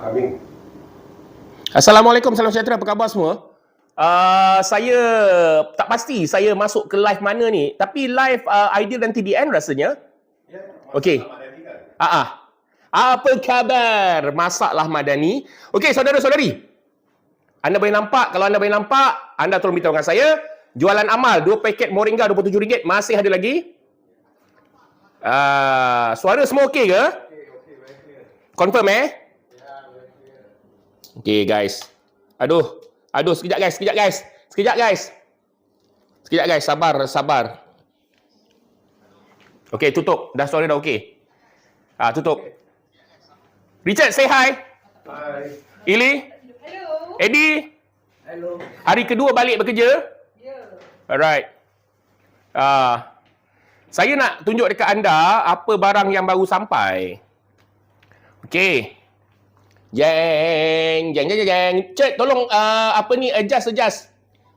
Amin. Assalamualaikum, salam sejahtera. Apa khabar semua? Uh, saya tak pasti saya masuk ke live mana ni. Tapi live uh, ideal dan TDN rasanya. Ya, Okey. Ah, ah. Apa khabar? Masaklah Madani. Okey, saudara-saudari. Anda boleh nampak, kalau anda boleh nampak, anda tolong beritahu dengan saya. Jualan amal, 2 paket moringa RM27 masih ada lagi. Uh, suara semua okey ke? Confirm eh? Okay guys. Aduh. Aduh sekejap guys, sekejap guys. Sekejap guys. Sekejap guys, sabar, sabar. Okay, tutup. Dah suara dah okey. Ah, tutup. Richard, say hi. Hai. Ili, Hello. Eddie. Hello. Hari kedua balik bekerja. Ya. Alright. Ah, saya nak tunjuk dekat anda apa barang yang baru sampai. Okey. Jeng, jeng, jeng, jeng. Cik, tolong uh, apa ni adjust, adjust.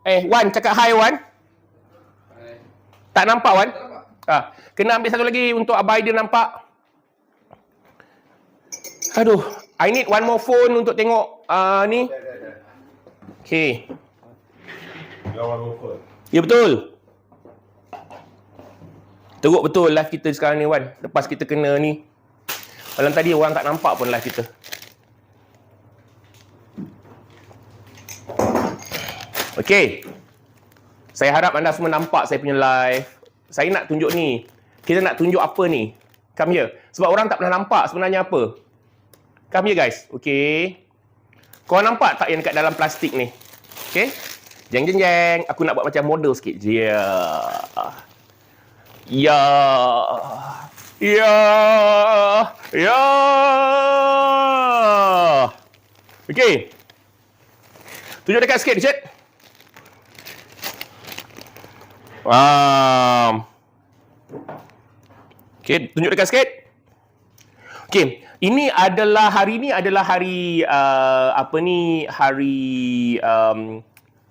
Eh, Wan, cakap hi, Wan. Tak nampak, Wan? Ah, kena ambil satu lagi untuk Abai dia nampak. Aduh, I need one more phone untuk tengok uh, ni. Okay. Ya betul. Teruk betul live kita sekarang ni Wan. Lepas kita kena ni. Malam tadi orang tak nampak pun live kita. Okey. Saya harap anda semua nampak saya punya live. Saya nak tunjuk ni. Kita nak tunjuk apa ni? Come here. Sebab orang tak pernah nampak sebenarnya apa. Come here guys. Okey. Kau nampak tak yang dekat dalam plastik ni? Okey. Jeng jeng jeng. Aku nak buat macam model sikit. Ya. Ya. Ya. Ya. Okey. Tunjuk dekat sikit, Richard. Um. Okey, tunjuk dekat sikit. Okey, ini adalah hari ini adalah hari uh, apa ni hari um,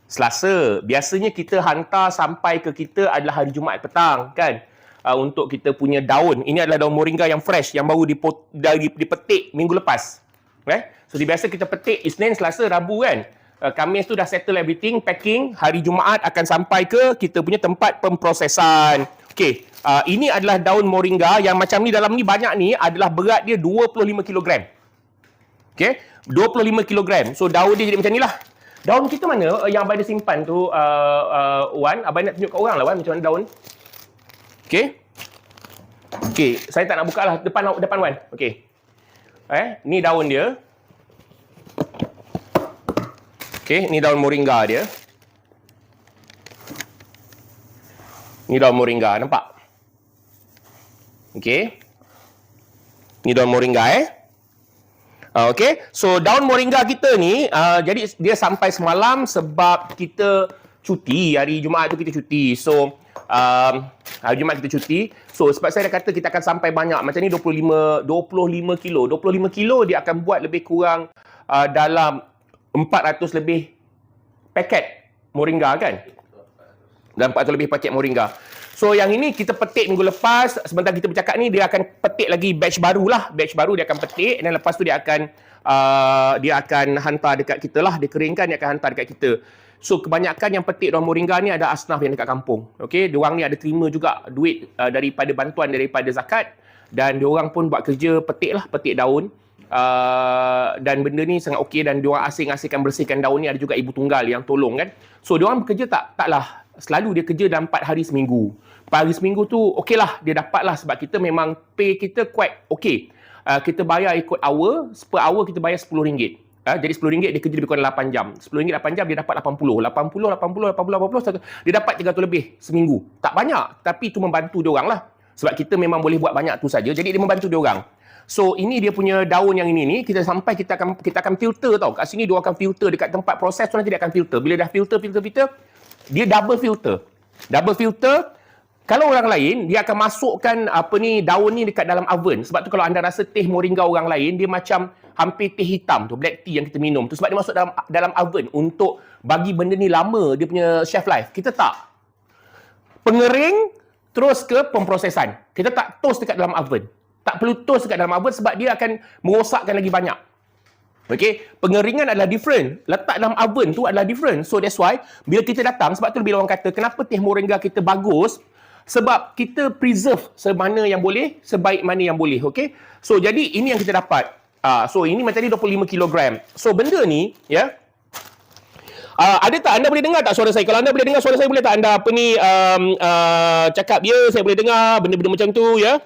Selasa. Biasanya kita hantar sampai ke kita adalah hari Jumaat petang kan. Uh, untuk kita punya daun. Ini adalah daun moringa yang fresh yang baru dipot, dari dipetik minggu lepas. Eh? So biasa kita petik Isnin, Selasa, Rabu kan. Uh, Khamis tu dah settle everything, packing. Hari Jumaat akan sampai ke kita punya tempat pemprosesan. Okey, uh, ini adalah daun moringa yang macam ni dalam ni banyak ni adalah berat dia 25 kg. Okey, 25 kg. So daun dia jadi macam ni lah. Daun kita mana uh, yang abang ada simpan tu uh, uh, Wan? Abang nak tunjuk kat orang lah Wan macam mana daun. Okey. Okey, saya tak nak buka lah depan depan Wan. Okey. Eh, ni daun dia. Okey, ni daun moringa dia. Ni daun moringa, nampak? Okey. Ni daun moringa eh. Uh, okay, so daun moringa kita ni, uh, jadi dia sampai semalam sebab kita cuti, hari Jumaat tu kita cuti. So, um, hari Jumaat kita cuti. So, sebab saya dah kata kita akan sampai banyak. Macam ni 25, 25 kilo. 25 kilo dia akan buat lebih kurang uh, dalam 400 lebih paket moringa kan? Dan 400 lebih paket moringa. So yang ini kita petik minggu lepas, sebentar kita bercakap ni dia akan petik lagi batch baru lah. Batch baru dia akan petik dan lepas tu dia akan uh, dia akan hantar dekat kita lah, dia keringkan dia akan hantar dekat kita. So kebanyakan yang petik daun moringa ni ada asnaf yang dekat kampung. Okey, diorang ni ada terima juga duit uh, daripada bantuan daripada zakat dan diorang pun buat kerja petik lah, petik daun. Uh, dan benda ni sangat okey dan diorang asing-asingkan bersihkan daun ni ada juga ibu tunggal yang tolong kan. So diorang bekerja tak taklah selalu dia kerja dalam 4 hari seminggu. 4 hari seminggu tu okey lah dia dapat lah sebab kita memang pay kita quite okey. Uh, kita bayar ikut hour, per hour kita bayar RM10. Uh, jadi RM10 dia kerja lebih kurang 8 jam. RM10 8 jam dia dapat 80. 80, 80, 80, 80, dia dapat 300 lebih seminggu. Tak banyak tapi itu membantu dia orang lah. Sebab kita memang boleh buat banyak tu saja. Jadi dia membantu dia orang. So ini dia punya daun yang ini ni kita sampai kita akan kita akan filter tau. Kat sini dia akan filter dekat tempat proses tu nanti dia akan filter. Bila dah filter filter filter dia double filter. Double filter kalau orang lain dia akan masukkan apa ni daun ni dekat dalam oven. Sebab tu kalau anda rasa teh moringa orang lain dia macam hampir teh hitam tu, black tea yang kita minum tu sebab dia masuk dalam dalam oven untuk bagi benda ni lama dia punya shelf life. Kita tak. Pengering terus ke pemprosesan. Kita tak toast dekat dalam oven. Tak perlu toast dekat dalam oven sebab dia akan merosakkan lagi banyak. Okay, pengeringan adalah different. Letak dalam oven tu adalah different. So that's why bila kita datang, sebab tu bila orang kata kenapa teh moringa kita bagus, sebab kita preserve semana yang boleh, sebaik mana yang boleh. Okay, so jadi ini yang kita dapat. Ah, so ini macam ni 25 kg. So benda ni, ya, Uh, ada tak anda boleh dengar tak suara saya? Kalau anda boleh dengar suara saya boleh tak anda apa ni um, uh, cakap ya saya boleh dengar benda-benda macam tu ya.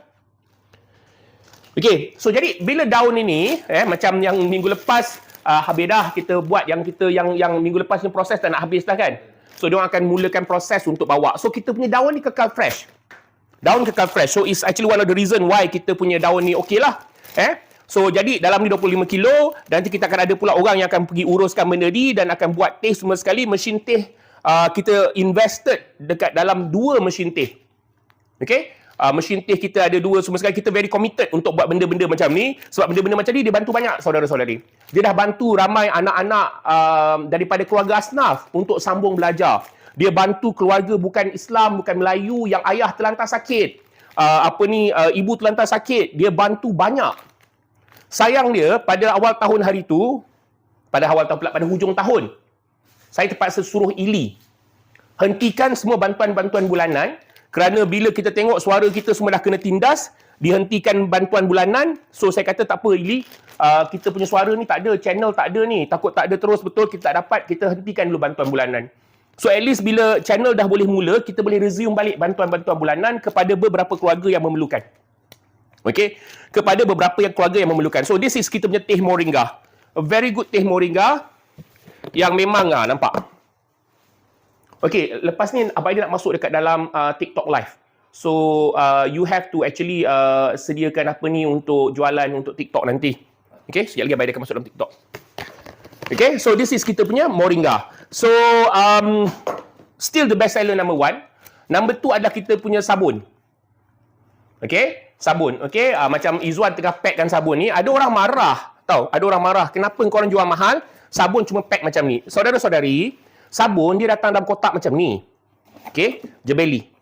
Okey, so jadi bila daun ini eh macam yang minggu lepas uh, habis dah kita buat yang kita yang yang minggu lepas ni proses dah nak habis dah kan. So dia akan mulakan proses untuk bawa. So kita punya daun ni kekal fresh. Daun kekal fresh. So it's actually one of the reason why kita punya daun ni okey lah. Eh? So jadi dalam ni 25 kilo dan nanti kita akan ada pula orang yang akan pergi uruskan benda ni dan akan buat teh semua sekali mesin teh uh, kita invested dekat dalam dua mesin teh. Okay? Uh, mesin teh kita ada dua semua sekali kita very committed untuk buat benda-benda macam ni sebab benda-benda macam ni dia bantu banyak saudara-saudari. Dia dah bantu ramai anak-anak uh, daripada keluarga asnaf untuk sambung belajar. Dia bantu keluarga bukan Islam, bukan Melayu yang ayah terlantar sakit. Uh, apa ni uh, ibu terlantar sakit, dia bantu banyak Sayang dia pada awal tahun hari tu, pada awal tahun pula pada hujung tahun, saya terpaksa suruh Ili hentikan semua bantuan-bantuan bulanan kerana bila kita tengok suara kita semua dah kena tindas, dihentikan bantuan bulanan. So saya kata tak apa Ili, uh, kita punya suara ni tak ada, channel tak ada ni, takut tak ada terus betul kita tak dapat, kita hentikan dulu bantuan bulanan. So at least bila channel dah boleh mula, kita boleh resume balik bantuan-bantuan bulanan kepada beberapa keluarga yang memerlukan. Okay. Kepada beberapa yang keluarga yang memerlukan. So this is kita punya teh moringa. A very good teh moringa yang memang ah nampak. Okay, lepas ni Abang Aida nak masuk dekat dalam uh, TikTok live. So uh, you have to actually uh, sediakan apa ni untuk jualan untuk TikTok nanti. Okay, sekejap lagi Abang Aida akan masuk dalam TikTok. Okay, so this is kita punya moringa. So um, still the best seller number one. Number two adalah kita punya sabun. Okay, sabun. Okey, uh, macam Izwan tengah packkan sabun ni, ada orang marah. Tahu, ada orang marah. Kenapa kau orang jual mahal? Sabun cuma pack macam ni. Saudara-saudari, sabun dia datang dalam kotak macam ni. Okey, Jebeli.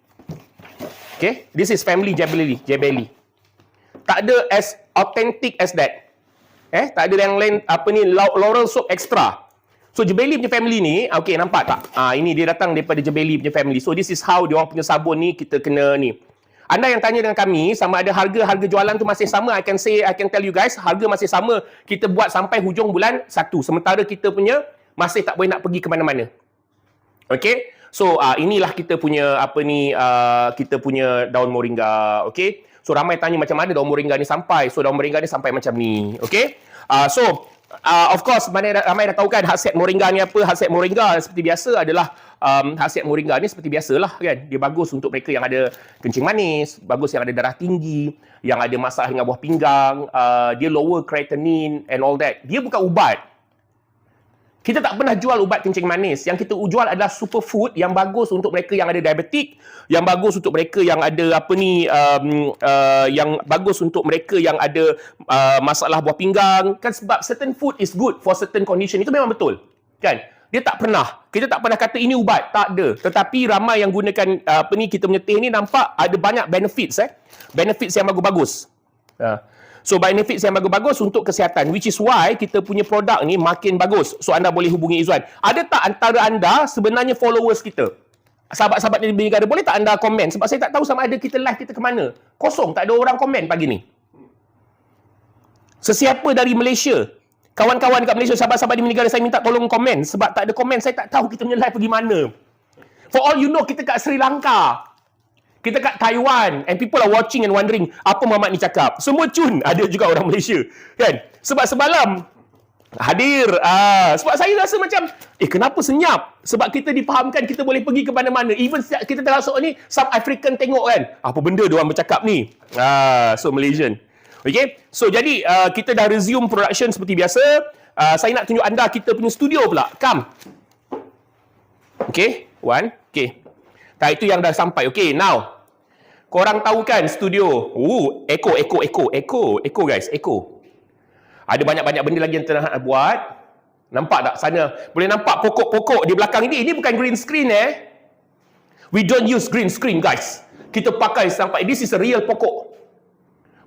Okey, this is family Jebeli, Jebeli. Tak ada as authentic as that. Eh, tak ada yang lain apa ni Laurel soap extra. So Jebeli punya family ni, okey nampak tak? Ah ini dia datang daripada Jebeli punya family. So this is how dia orang punya sabun ni kita kena ni. Anda yang tanya dengan kami sama ada harga-harga jualan tu masih sama, I can say, I can tell you guys, harga masih sama. Kita buat sampai hujung bulan satu. Sementara kita punya masih tak boleh nak pergi ke mana-mana. Okay? So, uh, inilah kita punya apa ni, uh, kita punya daun moringa. Okay? So, ramai tanya macam mana daun moringa ni sampai. So, daun moringa ni sampai macam ni. Okay? Uh, so, uh, of course, mana ramai dah tahu kan khasiat moringa ni apa. Khasiat moringa seperti biasa adalah um, khasiat moringa ni seperti biasalah kan. Dia bagus untuk mereka yang ada kencing manis, bagus yang ada darah tinggi, yang ada masalah dengan buah pinggang, uh, dia lower creatinine and all that. Dia bukan ubat. Kita tak pernah jual ubat kencing manis. Yang kita jual adalah superfood yang bagus untuk mereka yang ada diabetik, yang bagus untuk mereka yang ada apa ni um, uh, yang bagus untuk mereka yang ada uh, masalah buah pinggang. Kan sebab certain food is good for certain condition. Itu memang betul. Kan? Dia tak pernah. Kita tak pernah kata ini ubat. Tak ada. Tetapi ramai yang gunakan uh, apa ni kita punya teh ni nampak ada banyak benefits eh. Benefits yang bagus-bagus. Uh. So benefits yang bagus-bagus untuk kesihatan which is why kita punya produk ni makin bagus. So anda boleh hubungi Izwan. Ada tak antara anda sebenarnya followers kita? Sahabat-sahabat di negara boleh tak anda komen sebab saya tak tahu sama ada kita live kita ke mana. Kosong, tak ada orang komen pagi ni. Sesiapa dari Malaysia kawan-kawan dekat Malaysia, sahabat-sahabat di negara saya minta tolong komen sebab tak ada komen, saya tak tahu kita punya live pergi mana. For all you know, kita kat Sri Lanka. Kita kat Taiwan and people are watching and wondering apa Muhammad ni cakap. Semua cun ada juga orang Malaysia. Kan? Sebab semalam hadir. Ah, sebab saya rasa macam eh kenapa senyap? Sebab kita dipahamkan kita boleh pergi ke mana-mana. Even kita terasuk ni South African tengok kan. Apa benda dia orang bercakap ni? Ah, so Malaysian. Okay, so jadi uh, kita dah resume production seperti biasa. Uh, saya nak tunjuk anda kita punya studio pula. Come. Okay, one. Okay. Tak itu yang dah sampai. Okay, now. Korang tahu kan studio? Uh, echo, echo, echo, echo, echo guys, echo. Ada banyak-banyak benda lagi yang tengah buat. Nampak tak sana? Boleh nampak pokok-pokok di belakang ini. Ini bukan green screen eh. We don't use green screen guys. Kita pakai sampai this is a real pokok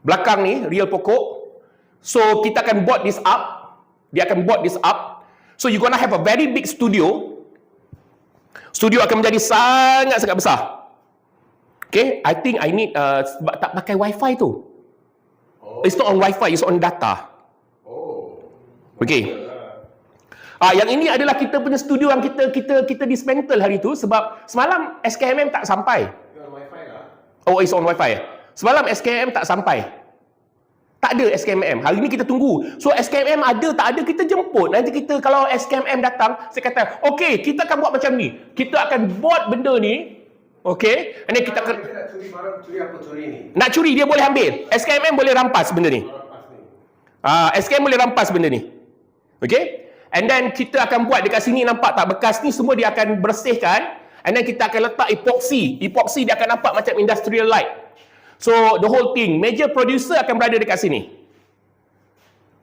belakang ni real pokok so kita akan board this up Dia akan buat this up. So you gonna have a very big studio. Studio akan menjadi sangat-sangat besar. Okay, I think I need uh, sebab tak pakai wifi tu. Oh. It's not on wifi, it's on data. Oh. Okay. Ah, yang ini adalah kita punya studio yang kita kita kita dismantle hari tu sebab semalam SKMM tak sampai. Lah. Oh, it's on wifi. Semalam SKMM tak sampai. Tak ada SKMM. Hari ni kita tunggu. So SKMM ada tak ada kita jemput. Nanti kita kalau SKMM datang, saya kata, "Okey, kita akan buat macam ni. Kita akan buat benda ni. Okey? Then kita nak curi barang, curi apa curi ni? nak curi dia boleh ambil. SKMM boleh rampas benda ni. Ah, SKM boleh rampas benda ni. Okay? And then kita akan buat dekat sini nampak tak bekas ni semua dia akan bersihkan. And then kita akan letak epoxy. Epoxy dia akan nampak macam industrial light. So the whole thing, major producer akan berada dekat sini.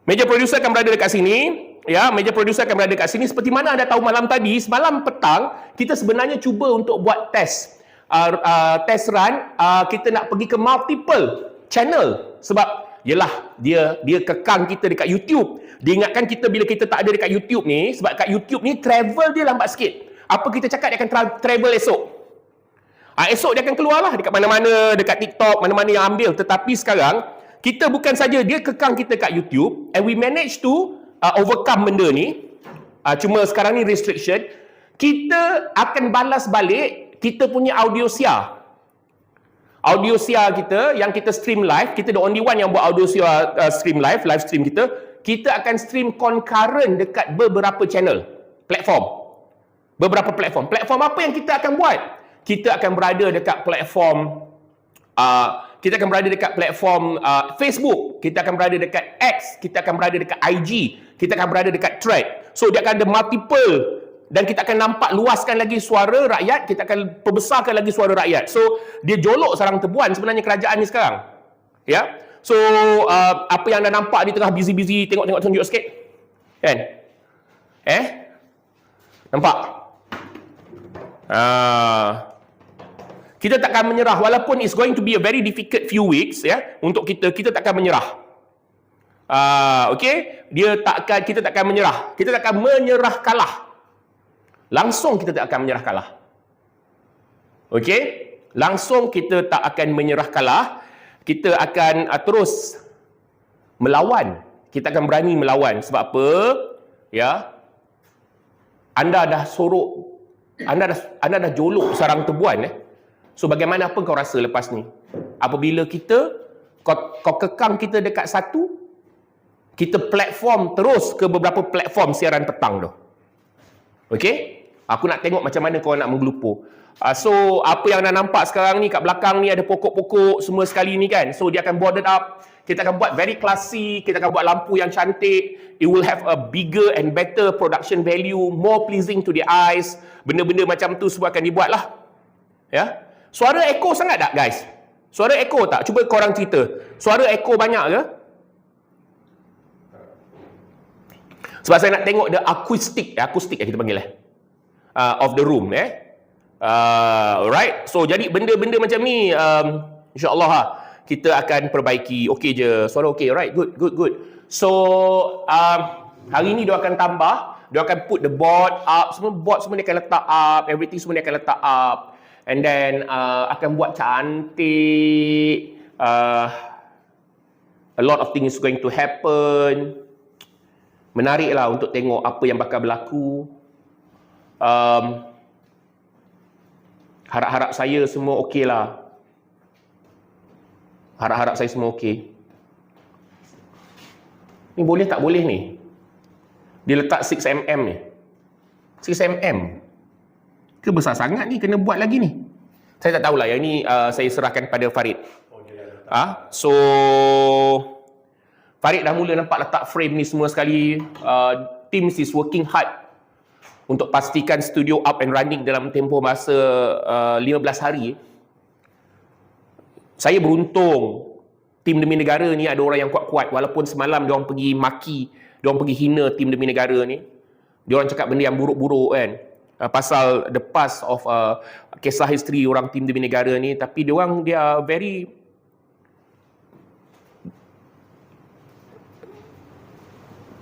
Major producer akan berada dekat sini. Ya, major producer akan berada dekat sini. Seperti mana anda tahu malam tadi, semalam petang, kita sebenarnya cuba untuk buat test. Uh, uh, test run, uh, kita nak pergi ke multiple channel. Sebab, yelah, dia dia kekang kita dekat YouTube. Dia ingatkan kita bila kita tak ada dekat YouTube ni, sebab kat YouTube ni travel dia lambat sikit. Apa kita cakap dia akan tra- travel esok. Ha, esok dia akan keluar lah dekat mana-mana, dekat TikTok, mana-mana yang ambil. Tetapi sekarang, kita bukan saja dia kekang kita kat YouTube and we manage to uh, overcome benda ni. Uh, cuma sekarang ni restriction. Kita akan balas balik kita punya audio siar. Audio siar kita yang kita stream live, kita the only one yang buat audio siar uh, stream live, live stream kita. Kita akan stream concurrent dekat beberapa channel, platform. Beberapa platform. Platform apa yang kita akan buat? Kita akan berada dekat platform uh, kita akan berada dekat platform uh, Facebook, kita akan berada dekat X, kita akan berada dekat IG, kita akan berada dekat Thread. So dia akan ada multiple dan kita akan nampak luaskan lagi suara rakyat, kita akan perbesarkan lagi suara rakyat. So dia jolok sarang tebuan sebenarnya kerajaan ni sekarang. Ya. So uh, apa yang anda nampak ni tengah busy-busy tengok-tengok tunjuk sikit. Kan? Eh? Nampak? Ah. Kita takkan menyerah walaupun it's going to be a very difficult few weeks ya untuk kita kita takkan menyerah. Ah, okey, dia takkan kita takkan menyerah. Kita takkan menyerah kalah. Langsung kita tak akan menyerah kalah. Okey? Langsung kita tak akan menyerah kalah. Kita akan uh, terus melawan. Kita akan berani melawan sebab apa? Ya. Anda dah sorok anda dah anda dah jolok sarang tebuan eh. So bagaimana apa kau rasa lepas ni? Apabila kita kau, kau kekang kita dekat satu, kita platform terus ke beberapa platform siaran petang tu. Okey? Aku nak tengok macam mana kau nak menggelupur. Uh, so apa yang anda nampak sekarang ni kat belakang ni ada pokok-pokok semua sekali ni kan. So dia akan boarded up. Kita akan buat very classy, kita akan buat lampu yang cantik. It will have a bigger and better production value, more pleasing to the eyes. Benda-benda macam tu semua akan dibuat lah. Ya. Suara echo sangat tak guys? Suara echo tak? Cuba korang cerita. Suara echo banyak ke? Sebab saya nak tengok the acoustic, acoustic yang kita panggil eh. Uh, of the room eh. Uh, alright. So jadi benda-benda macam ni um, insya-Allah ha, kita akan perbaiki. Okey je. Suara okey. Alright. Good, good, good. So um, hari ni dia akan tambah, dia akan put the board up, semua board semua dia akan letak up, everything semua dia akan letak up. And then uh, akan buat cantik. Uh, a lot of things going to happen. Menariklah untuk tengok apa yang bakal berlaku. Um, harap-harap saya semua okey lah. Harap-harap saya semua okey. Ni boleh tak boleh ni? Dia letak 6mm ni. 6mm. Ke besar sangat ni kena buat lagi ni? Saya tak tahulah. Yang ni uh, saya serahkan pada Farid. Oh. Ah, so Farid dah mula nampak letak frame ni semua sekali. Uh, teams is working hard untuk pastikan studio up and running dalam tempoh masa uh, 15 hari. Saya beruntung tim demi negara ni ada orang yang kuat-kuat walaupun semalam dia orang pergi maki, dia orang pergi hina tim demi negara ni. Dia orang cakap benda yang buruk-buruk kan. Uh, pasal the past of uh, kisah history orang tim demi negara ni tapi dia orang dia very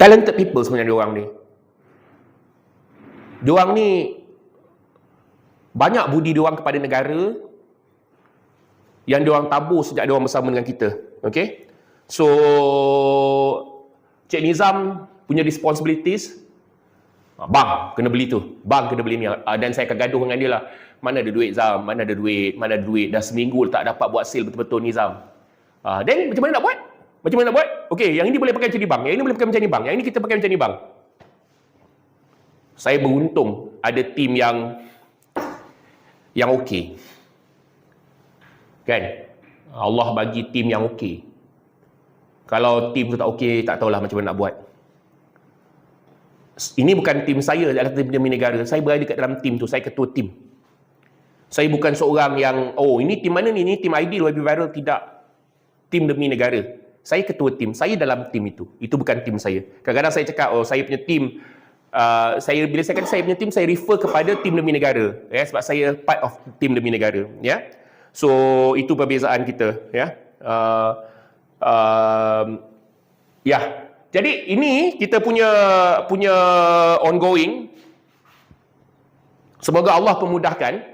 Talented people sebenarnya diorang ni. Diorang ni banyak budi diorang kepada negara yang diorang tabur sejak diorang bersama dengan kita. Okay? So, Cik Nizam punya responsibilities Bang, kena beli tu. Bang, kena beli ni. Ah, Dan saya akan gaduh dengan dia lah. Mana ada duit Zam? Mana ada duit? Mana ada duit? Dah seminggu tak dapat buat sale betul-betul ni Zam. Ah, Then macam mana nak buat? Macam mana nak buat? Okey, yang ini boleh pakai macam ni bang. Yang ini boleh pakai macam ni bang. Yang ini kita pakai macam ni bang. Saya beruntung ada tim yang yang okey. Kan? Allah bagi tim yang okey. Kalau tim tu tak okey, tak tahulah macam mana nak buat ini bukan tim saya adalah tim demi negara. Saya berada dekat dalam tim tu. Saya ketua tim. Saya bukan seorang yang, oh ini tim mana ni? Ini tim ideal, web viral. Tidak. Tim demi negara. Saya ketua tim. Saya dalam tim itu. Itu bukan tim saya. Kadang-kadang saya cakap, oh saya punya tim, uh, saya bila saya kata saya punya tim, saya refer kepada tim demi negara. Ya, sebab saya part of tim demi negara. Ya. So, itu perbezaan kita. Ya. Uh, uh, ya, jadi ini kita punya punya ongoing. Semoga Allah pemudahkan.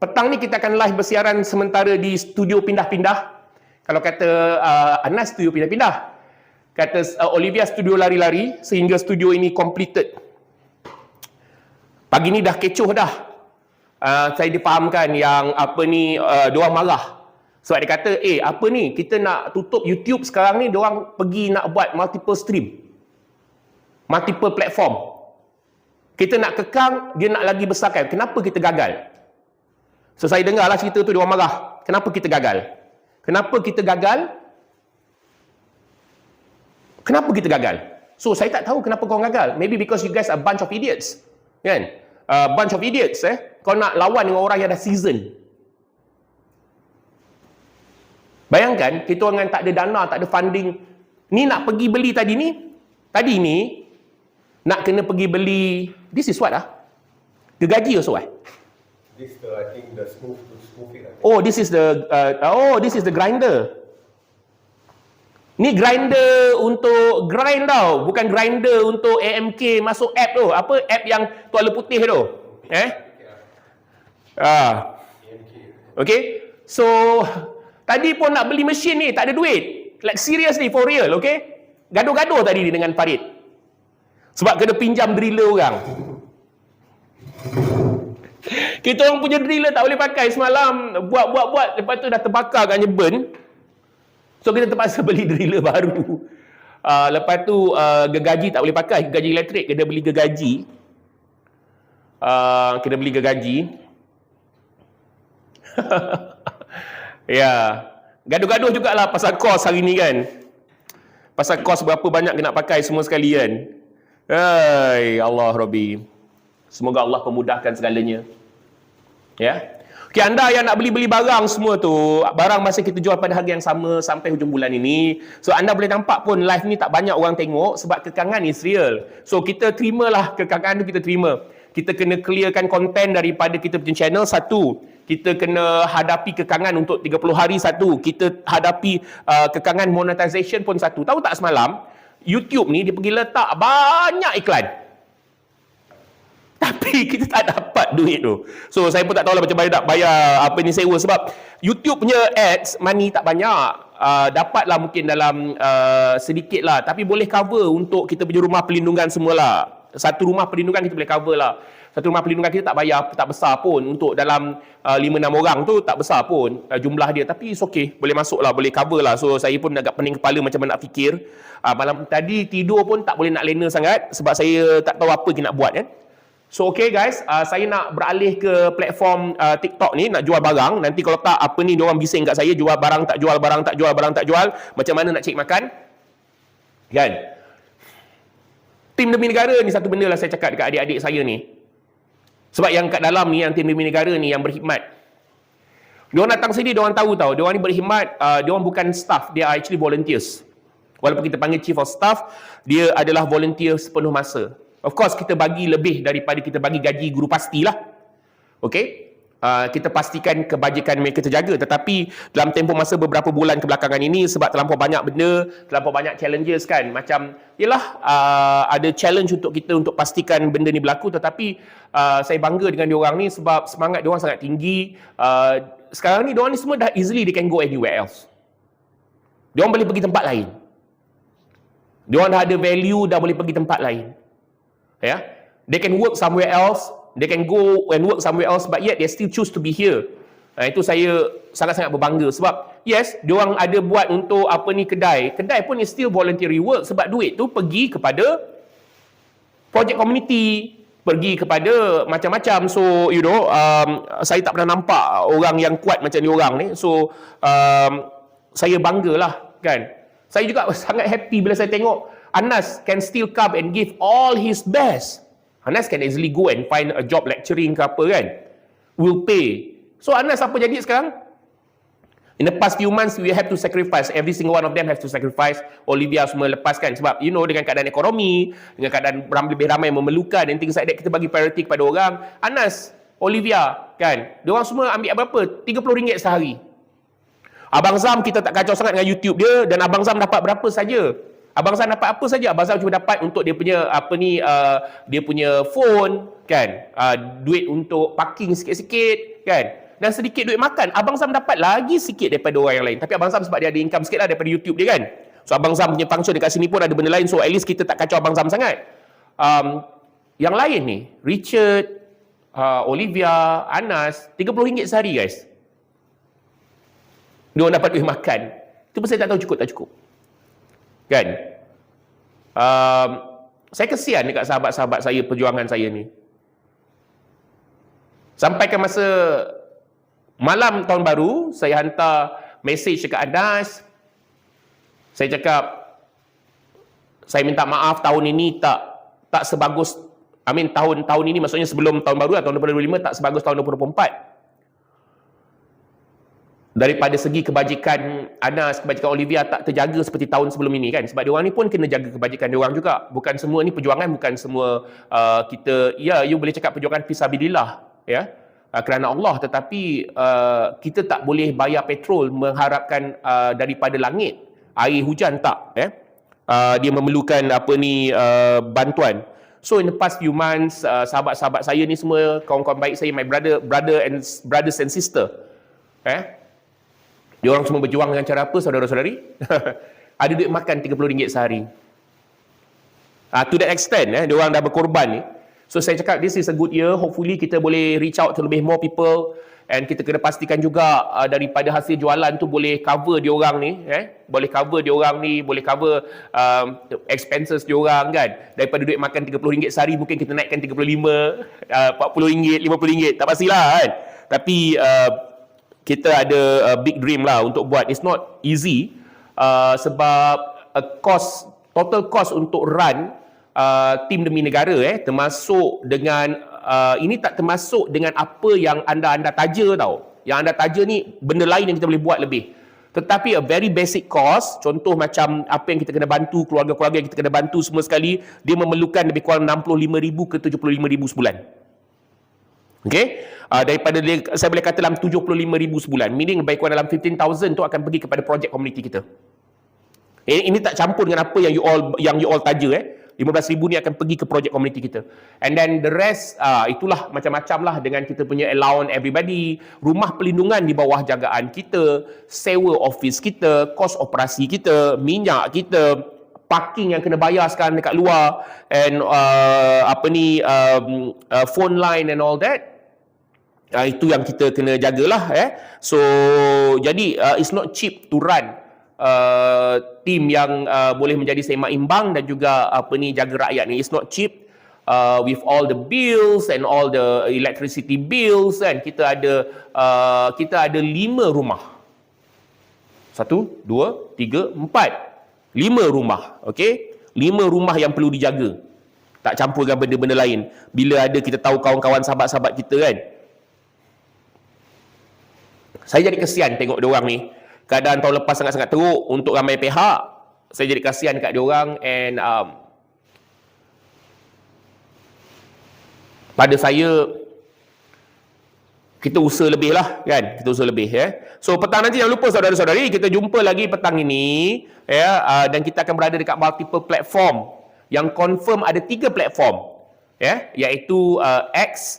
Petang ni kita akan live bersiaran sementara di studio pindah-pindah. Kalau kata uh, Anas studio pindah-pindah. Kata uh, Olivia studio lari-lari sehingga studio ini completed. Pagi ni dah kecoh dah. Uh, saya difahamkan yang apa ni uh, diorang marah sebab dia kata, eh apa ni, kita nak tutup YouTube sekarang ni, orang pergi nak buat multiple stream. Multiple platform. Kita nak kekang, dia nak lagi besarkan. Kenapa kita gagal? So saya dengarlah cerita tu, dia orang marah. Kenapa kita gagal? Kenapa kita gagal? Kenapa kita gagal? So saya tak tahu kenapa kau gagal. Maybe because you guys are bunch of idiots. Kan? A bunch of idiots eh. Kau nak lawan dengan orang yang dah season. Bayangkan, kita orang tak ada dana, tak ada funding. Ni nak pergi beli tadi ni. Tadi ni, nak kena pergi beli, this is what ah? Gergaji also eh? This the I think the smooth smooth it. Oh, this is the, uh, oh, this is the grinder. Ni grinder untuk grind tau. Bukan grinder untuk AMK masuk app tu. Apa app yang tuala putih tu? Eh? Ah. Okay. So, Tadi pun nak beli mesin ni, tak ada duit. Like seriously, for real, okay? Gaduh-gaduh tadi ni dengan Farid. Sebab kena pinjam driller orang. Kita orang punya driller tak boleh pakai semalam. Buat-buat-buat, lepas tu dah terbakar katnya burn. So kita terpaksa beli driller baru. Uh, lepas tu uh, gergaji tak boleh pakai. Gergaji elektrik, kena beli gergaji. Uh, kena beli gergaji. Ya. Gaduh-gaduh jugalah pasal kos hari ni kan. Pasal kos berapa banyak kena pakai semua sekali kan. Hai Allah Rabbi. Semoga Allah pemudahkan segalanya. Ya. Okey anda yang nak beli-beli barang semua tu, barang masih kita jual pada harga yang sama sampai hujung bulan ini. So anda boleh nampak pun live ni tak banyak orang tengok sebab kekangan is real. So kita terimalah kekangan tu kita terima. Kita kena clearkan konten daripada kita punya channel satu kita kena hadapi kekangan untuk 30 hari satu kita hadapi uh, kekangan monetization pun satu tahu tak semalam YouTube ni dia pergi letak banyak iklan tapi kita tak dapat duit tu. So saya pun tak tahu lah macam mana nak bayar apa ni sewa. Sebab YouTube punya ads money tak banyak. Uh, dapatlah mungkin dalam uh, sedikit lah tapi boleh cover untuk kita punya rumah perlindungan semualah. Satu rumah perlindungan kita boleh cover lah satu rumah perlindungan kita tak bayar tak besar pun. Untuk dalam uh, 5 6 orang tu tak besar pun uh, jumlah dia. Tapi it's okay. Boleh masuk lah boleh cover lah so saya pun agak pening kepala macam mana nak fikir. Uh, malam tadi tidur pun tak boleh nak lena sangat. Sebab saya tak tahu apa kita nak buat kan So okay guys, uh, saya nak beralih ke platform uh, TikTok ni nak jual barang. Nanti kalau tak apa ni dia orang bising kat saya jual barang tak jual barang tak jual barang tak jual, macam mana nak cek makan? Kan? Tim demi negara ni satu benda lah saya cakap dekat adik-adik saya ni. Sebab yang kat dalam ni, yang tim demi negara ni yang berkhidmat. Diorang datang sini, diorang tahu tau. Diorang ni berkhidmat, uh, diorang bukan staff. Dia actually volunteers. Walaupun kita panggil chief of staff, dia adalah volunteer sepenuh masa. Of course, kita bagi lebih daripada kita bagi gaji guru pastilah. Okay? uh, kita pastikan kebajikan mereka terjaga. Tetapi dalam tempoh masa beberapa bulan kebelakangan ini sebab terlampau banyak benda terlampau banyak challenges kan macam yalah uh, ada challenge untuk kita untuk pastikan benda ni berlaku. Tetapi uh, saya bangga dengan diorang ni sebab semangat diorang sangat tinggi. Uh, sekarang ni diorang ni semua dah easily they can go anywhere else. Diorang boleh pergi tempat lain. Diorang dah ada value dah boleh pergi tempat lain yeah? they can work somewhere else they can go and work somewhere else but yet they still choose to be here Nah, itu saya sangat-sangat berbangga sebab yes, dia orang ada buat untuk apa ni kedai. Kedai pun is still voluntary work sebab duit tu pergi kepada project community, pergi kepada macam-macam. So, you know, um, saya tak pernah nampak orang yang kuat macam ni orang ni. So, um, saya banggalah kan. Saya juga sangat happy bila saya tengok Anas can still come and give all his best. Anas can easily go and find a job lecturing ke apa kan. Will pay. So Anas apa jadi sekarang? In the past few months, we have to sacrifice. Every single one of them has to sacrifice. Olivia semua lepaskan. Sebab, you know, dengan keadaan ekonomi, dengan keadaan ram, lebih ramai yang memerlukan, dan things like that, kita bagi priority kepada orang. Anas, Olivia, kan? Diorang semua ambil berapa? RM30 sehari. Abang Zam, kita tak kacau sangat dengan YouTube dia, dan Abang Zam dapat berapa saja? Abang Zam dapat apa saja? Abang Zam cuma dapat untuk dia punya, apa ni, uh, dia punya phone, kan? Uh, duit untuk parking sikit-sikit, kan? dan sedikit duit makan. Abang Sam dapat lagi sikit daripada orang yang lain. Tapi Abang Sam sebab dia ada income sikit lah daripada YouTube dia kan. So Abang Sam punya function dekat sini pun ada benda lain. So at least kita tak kacau Abang Sam sangat. Um, yang lain ni, Richard, uh, Olivia, Anas, RM30 sehari guys. Dia orang dapat duit makan. Itu pun saya tak tahu cukup tak cukup. Kan? Um, saya kesian dekat sahabat-sahabat saya, perjuangan saya ni. Sampai ke masa Malam tahun baru, saya hantar mesej dekat Anas. Saya cakap, saya minta maaf tahun ini tak tak sebagus, I mean tahun tahun ini maksudnya sebelum tahun baru, tahun 2025 tak sebagus tahun 2024. Daripada segi kebajikan Anas, kebajikan Olivia tak terjaga seperti tahun sebelum ini kan. Sebab diorang ni pun kena jaga kebajikan diorang juga. Bukan semua ni perjuangan, bukan semua uh, kita, ya you boleh cakap perjuangan fisabilillah. Ya uh, kerana Allah tetapi uh, kita tak boleh bayar petrol mengharapkan uh, daripada langit air hujan tak eh uh, dia memerlukan apa ni uh, bantuan so in the past few months uh, sahabat-sahabat saya ni semua kawan-kawan baik saya my brother brother and brothers and sister eh dia orang semua berjuang dengan cara apa saudara-saudari? Ada duit makan RM30 sehari. Uh, to that extent eh dia orang dah berkorban ni. So saya cakap this is a good year. Hopefully kita boleh reach out to lebih more people. And kita kena pastikan juga uh, daripada hasil jualan tu boleh cover dia orang ni eh. Boleh cover dia orang ni boleh cover um, expenses dia orang kan. Daripada duit makan RM30 sehari mungkin kita naikkan 35 uh, RM40 RM50 tak pastilah kan. Tapi uh, kita ada a big dream lah untuk buat. It's not easy uh, sebab a cost total cost untuk run uh, tim demi negara eh termasuk dengan uh, ini tak termasuk dengan apa yang anda anda taja tau. Yang anda taja ni benda lain yang kita boleh buat lebih. Tetapi a very basic cost contoh macam apa yang kita kena bantu keluarga-keluarga yang kita kena bantu semua sekali dia memerlukan lebih kurang 65,000 ke 75,000 sebulan. Okay? Uh, daripada saya boleh kata dalam 75,000 sebulan. Meaning lebih kurang dalam 15,000 tu akan pergi kepada projek komuniti kita. Ini, ini tak campur dengan apa yang you all yang you all taja eh. 15,000 ni akan pergi ke projek komuniti kita. And then the rest, uh, itulah macam-macam lah dengan kita punya allowance everybody, rumah pelindungan di bawah jagaan kita, sewa office kita, kos operasi kita, minyak kita, parking yang kena bayar sekarang dekat luar, and uh, apa ni, um, uh, phone line and all that, Uh, itu yang kita kena jagalah eh. So jadi uh, it's not cheap to run uh, tim yang uh, boleh menjadi seimbang dan juga apa ni jaga rakyat ni. It's not cheap uh, with all the bills and all the electricity bills kan. Kita ada uh, kita ada lima rumah. Satu dua tiga empat. Lima rumah okey? Lima rumah yang perlu dijaga. Tak campur dengan benda-benda lain. Bila ada kita tahu kawan-kawan sahabat-sahabat kita kan saya jadi kesian tengok dia orang ni. Keadaan tahun lepas sangat-sangat teruk untuk ramai pihak. Saya jadi kasihan kat dia orang and um, pada saya kita usaha lebih lah kan? Kita usaha lebih ya. So petang nanti jangan lupa saudara-saudari kita jumpa lagi petang ini ya uh, dan kita akan berada dekat multiple platform. Yang confirm ada tiga platform ya iaitu uh, X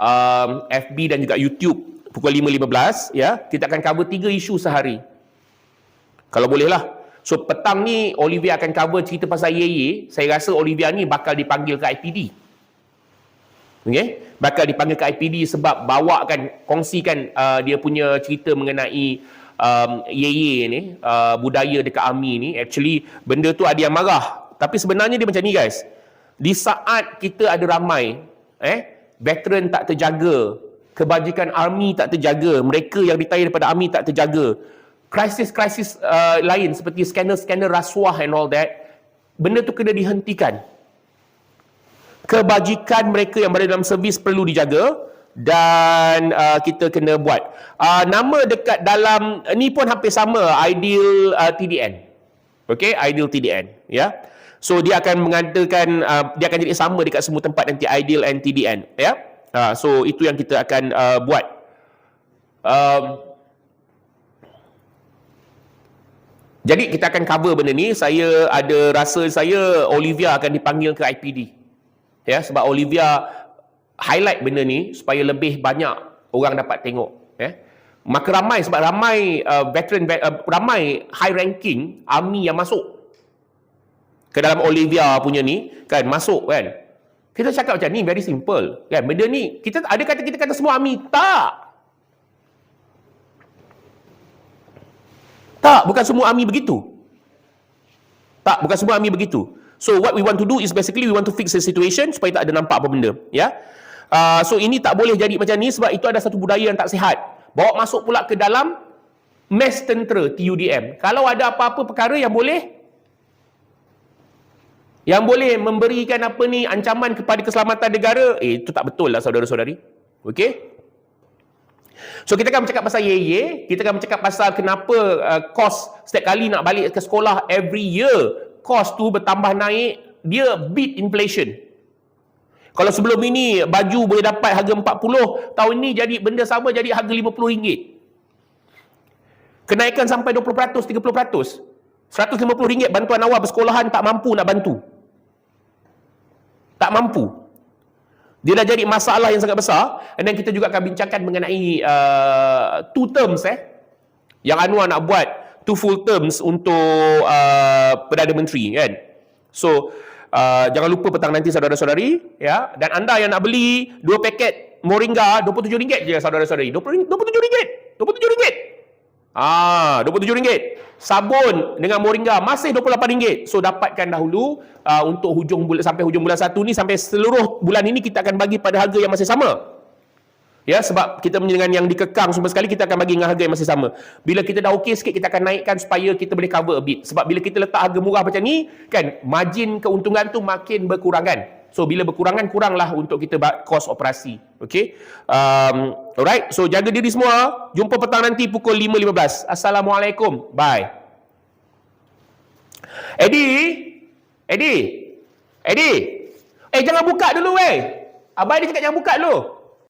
um, FB dan juga YouTube pukul 5.15 ya kita akan cover tiga isu sehari kalau boleh lah so petang ni Olivia akan cover cerita pasal Yeye saya rasa Olivia ni bakal dipanggil ke IPD Okay? Bakal dipanggil ke IPD sebab bawakan, kongsikan uh, dia punya cerita mengenai um, Yeye ni, uh, budaya dekat army ni. Actually, benda tu ada yang marah. Tapi sebenarnya dia macam ni guys. Di saat kita ada ramai, eh, veteran tak terjaga, kebajikan army tak terjaga, mereka yang retire daripada army tak terjaga, krisis-krisis uh, lain seperti scanner-scanner rasuah and all that, benda tu kena dihentikan kebajikan mereka yang berada dalam servis perlu dijaga dan uh, kita kena buat. Uh, nama dekat dalam ni pun hampir sama ideal uh, TDN. Okey, ideal TDN, ya. Yeah? So dia akan mengadakan uh, dia akan jadi sama dekat semua tempat nanti ideal and TDN, ya. Yeah? Uh, so itu yang kita akan uh, buat. Um, jadi kita akan cover benda ni. Saya ada rasa saya Olivia akan dipanggil ke IPD ya sebab Olivia highlight benda ni supaya lebih banyak orang dapat tengok ya maka ramai sebab ramai uh, veteran uh, ramai high ranking army yang masuk ke dalam Olivia punya ni kan masuk kan kita cakap macam ni very simple kan benda ni kita ada kata kita kata semua army tak tak bukan semua army begitu tak bukan semua army begitu So what we want to do is basically we want to fix the situation supaya tak ada nampak apa benda, ya. Uh, so ini tak boleh jadi macam ni sebab itu ada satu budaya yang tak sihat. Bawa masuk pula ke dalam mes tentera TUDM. Kalau ada apa-apa perkara yang boleh yang boleh memberikan apa ni ancaman kepada keselamatan negara, eh itu tak betul lah saudara-saudari. Okey? So kita akan bercakap pasal ye kita akan bercakap pasal kenapa uh, kos setiap kali nak balik ke sekolah every year kos tu bertambah naik, dia beat inflation. Kalau sebelum ini baju boleh dapat harga 40, tahun ini jadi benda sama jadi harga RM50. Kenaikan sampai 20%, 30%. RM150 bantuan awal bersekolahan tak mampu nak bantu. Tak mampu. Dia dah jadi masalah yang sangat besar. Dan kita juga akan bincangkan mengenai uh, two terms eh. Yang Anwar nak buat two full terms untuk uh, Perdana Menteri kan. So uh, jangan lupa petang nanti saudara-saudari ya dan anda yang nak beli dua paket moringa RM27 je saudara-saudari. RM27. RM27. Ah, RM27. Sabun dengan moringa masih RM28. So dapatkan dahulu uh, untuk hujung bulan sampai hujung bulan 1 ni sampai seluruh bulan ini kita akan bagi pada harga yang masih sama. Ya, sebab kita dengan yang dikekang semua sekali kita akan bagi dengan harga yang masih sama. Bila kita dah okey sikit kita akan naikkan supaya kita boleh cover a bit. Sebab bila kita letak harga murah macam ni, kan, margin keuntungan tu makin berkurang kan. So bila berkurangan kuranglah untuk kita kos operasi. Okey. Um, alright. So jaga diri semua. Jumpa petang nanti pukul 5.15. Assalamualaikum. Bye. Eddie. Eddie. Eddie. Eh jangan buka dulu weh. Abai dia cakap jangan buka dulu.